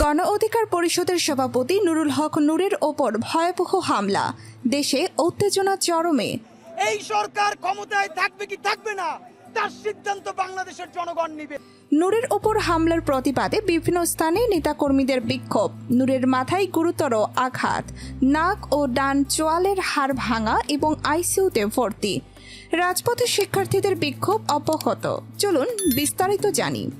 গণ অধিকার পরিষদের সভাপতি নুরুল হক নূরের ওপর ভয়াবহ হামলা। দেশে উত্তেজনা চরমে। এই সরকার ক্ষমতায় থাকবে কি থাকবে না? তার সিদ্ধান্ত বাংলাদেশের জনগণ নিবে। নূরের ওপর হামলার প্রতিবাদে বিভিন্ন স্থানে নেতাকর্মীদের বিক্ষোভ। নূরের মাথায় গুরুতর আঘাত। নাক ও ডান চোয়ালের হাড় ভাঙা এবং আইসিউতে ভর্তি। রাজপথে শিক্ষার্থীদের বিক্ষোভ অব্যাহত। চলুন বিস্তারিত জানি।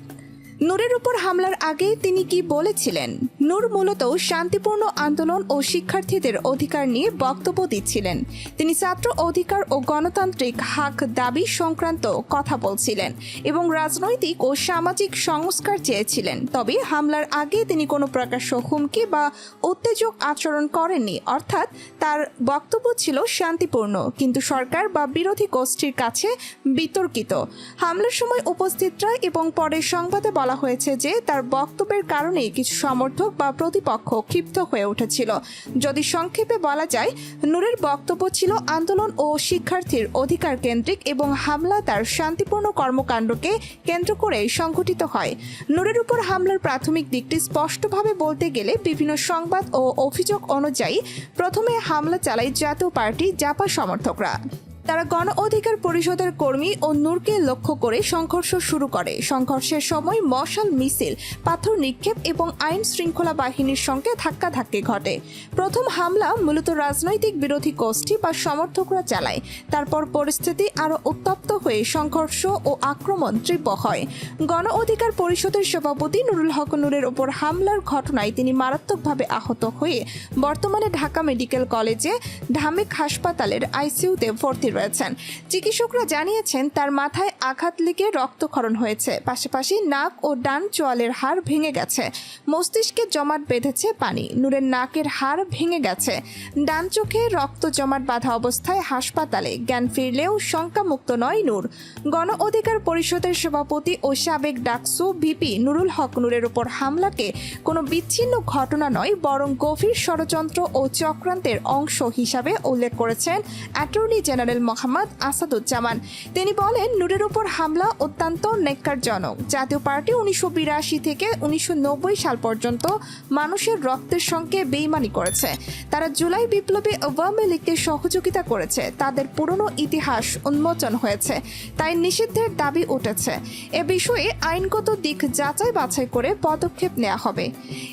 নূরের উপর হামলার আগে তিনি কি বলেছিলেন? নূর মূলত শান্তিপূর্ণ আন্দোলন ও শিক্ষার্থীদের অধিকার নিয়ে বক্তব্য দিচ্ছিলেন। তিনি ছাত্র অধিকার ও গণতান্ত্রিক হাক দাবি সংক্রান্ত কথা বলছিলেন এবং রাজনৈতিক ও সামাজিক সংস্কার চেয়েছিলেন। তবে হামলার আগে তিনি কোনো প্রকাশ্য হুমকি বা উত্তেজক আচরণ করেননি, অর্থাৎ তার বক্তব্য ছিল শান্তিপূর্ণ। কিন্তু সরকার বা বিরোধী গোষ্ঠীর কাছে বিতর্কিত। হামলার সময় উপস্থিতরা এবং পরে সংবাদে বলা হয়েছে যে তার বক্তব্যের কারণেই কিছু সমর্থক বা প্রতিপক্ষ ক্ষিপ্ত হয়ে উঠেছিল। যদি সংক্ষেপে বলা যায়, নূরের বক্তব্য ছিল আন্দোলন ও শিক্ষার্থীর অধিকার কেন্দ্রিক এবং হামলা তার শান্তিপূর্ণ কর্মকাণ্ডকে কেন্দ্র করে সংঘটিত হয়। নূরের উপর হামলার প্রাথমিক দিকটি স্পষ্টভাবে বলতে গেলে বিভিন্ন সংবাদ ও অভিযোগ অনুযায়ী প্রথমে হামলা চালায় জাতীয় পার্টি জাপা সমর্থকরা। তারা গণ অধিকার পরিষদের কর্মী ও নূরকে লক্ষ্য করে সংঘর্ষ শুরু করে। সংঘর্ষের সময় মশাল মিছিল, পাথর নিক্ষেপ এবং আইন শৃঙ্খলা বাহিনীর সঙ্গে ধাক্কাধাক্কি ঘটে। প্রথম হামলা মূলত রাজনৈতিক বিরোধী গোষ্ঠী বা সমর্থকরা চালায়। তারপর পরিস্থিতি আরও উত্তপ্ত হয়ে সংঘর্ষ ও আক্রমণ তীব্র হয়। গণ অধিকার পরিষদের সভাপতি নুরুল হক নূরের ওপর হামলার ঘটনায় তিনি মারাত্মকভাবে আহত হয়ে বর্তমানে ঢাকা মেডিকেল কলেজে ঢামেক হাসপাতালের আইসিইউতে ভর্তি রয়েছেন। চিকিৎসকরা জানিয়েছেন, তার মাথায় আঘাত লেগে রক্তক্ষরণ হয়েছে। পাশাপাশি নাক ও ডান চোয়ালের হাড় ভেঙে গেছে। মস্তিষ্কে জমাট বেঁধেছে পানি। নূরের নাকের হাড় ভেঙে গেছে। ডান চোখে রক্ত জমাট বাঁধা অবস্থায় হাসপাতালে জ্ঞান ফিরলেও শঙ্কামুক্ত নয় নূর। গণ অধিকার পরিষদের সভাপতি ও সাবেক ডাকসু ভিপি নুরুল হক নূরের ওপর হামলাকে কোনো বিচ্ছিন্ন ঘটনা নয়, বরং গভীর ষড়যন্ত্র ও চক্রান্তের অংশ হিসাবে উল্লেখ করেছেন অ্যাটর্নি জেনারেল মোহাম্মদ আসাদুজ্জামান। তিনি বলেন, নূরের উপর হামলা অত্যন্ত নেককারজনক। জাতীয় পার্টি উনিশশো বিরাশি থেকে উনিশশো নব্বই সাল পর্যন্ত মানুষের রক্তের সঙ্গে বেইমানি করেছে। তারা জুলাই বিপ্লবে আওয়ামী লীগকে সহযোগিতা করেছে। তাদের পুরনো ইতিহাস উন্মোচন হয়েছে। তাই নিষিদ্ধের দাবি উঠেছে। এ বিষয়ে আইনগত দিক যাচাই বাছাই করে পদক্ষেপ নেওয়া হবে।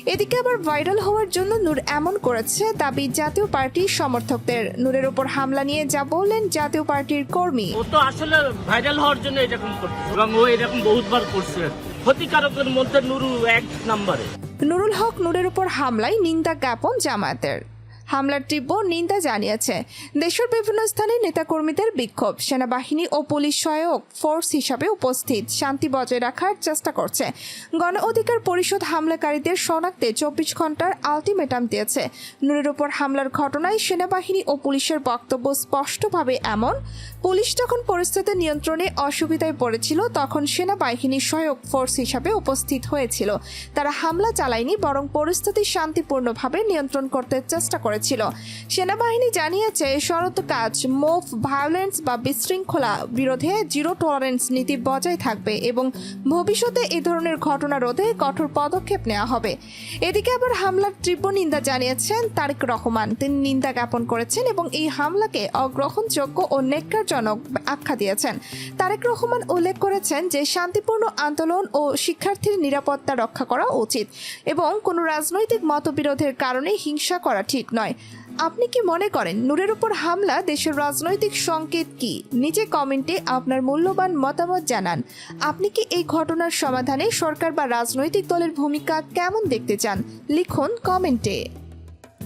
এদিকে আবার ভাইরাল হওয়ার জন্য নূর এমন করেছে, দাবি জাতীয় পার্টির সমর্থকদের। নূরের উপর হামলা নিয়ে যা বললেন জাতীয় পার্টির কর্মী। ও তো আসলে ভাইরাল হওয়ার জন্য এরকম করছে। এবং ও এরকম বহুতবার করছে। ক্ষতিকারকের মধ্যে নুরু এক নম্বরে। নুরুল হক নুরের উপর হামলায় নিন্দা জ্ঞাপন জামায়াতের। হামলার তীব্র নিন্দা জানিয়েছে। দেশের বিভিন্ন স্থানে নেতাকর্মীদের বিক্ষোভ, সেনাবাহিনী ও পুলিশ সহায়ক ফোর্স হিসাবে উপস্থিত। শান্তি বজায় রাখার চেষ্টা করছে। গণ অধিকার পরিষদ হামলাকারীদের শনাক্তে চব্বিশ ঘণ্টার আলটিমেটাম দিয়েছে। নূরের উপর হামলার ঘটনায় সেনাবাহিনী ও পুলিশের বক্তব্য স্পষ্টভাবে এমন, পুলিশ যখন পরিস্থিতি নিয়ন্ত্রণে অসুবিধায় পড়েছিল, তখন সেনাবাহিনী সহায়ক ফোর্স হিসাবে উপস্থিত হয়েছিল। তারা হামলা চালায়নি, বরং পরিস্থিতি শান্তিপূর্ণভাবে নিয়ন্ত্রণ করতে চেষ্টা করেছিল। সেনাবাহিনী জানিয়েছে শরত কাজ, মুভ, ভায়োলেন্স বা বিশৃঙ্খলা বিরোধে জিরো টলারেন্স নীতি বজায় থাকবে এবং ভবিষ্যতে এ ধরনের ঘটনা রোধে কঠোর পদক্ষেপ নেওয়া হবে। এদিকে আবার হামলার তীব্র নিন্দা জানিয়েছেন তারেক রহমান। তিনি নিন্দা জ্ঞাপন করেছেন এবং এই হামলাকে অগ্রহণযোগ্য ও নেককারজনক আখ্যা দিয়েছেন। তারেক রহমান উল্লেখ করেছেন যে, শান্তিপূর্ণ আন্দোলন ও শিক্ষার্থীর নিরাপত্তা রক্ষা করা উচিত এবং কোনো রাজনৈতিক মতবিরোধের কারণে হিংসা করা ঠিক নয়। আপনি কি মনে করেন, নূরের উপর হামলা দেশের রাজনৈতিক সংকেত কি? নিচে কমেন্টে আপনার মূল্যবান মতামত জানান। আপনি কি এই ঘটনার সমাধানে সরকার বা রাজনৈতিক দলের ভূমিকা কেমন দেখতে চান? লিখুন কমেন্টে।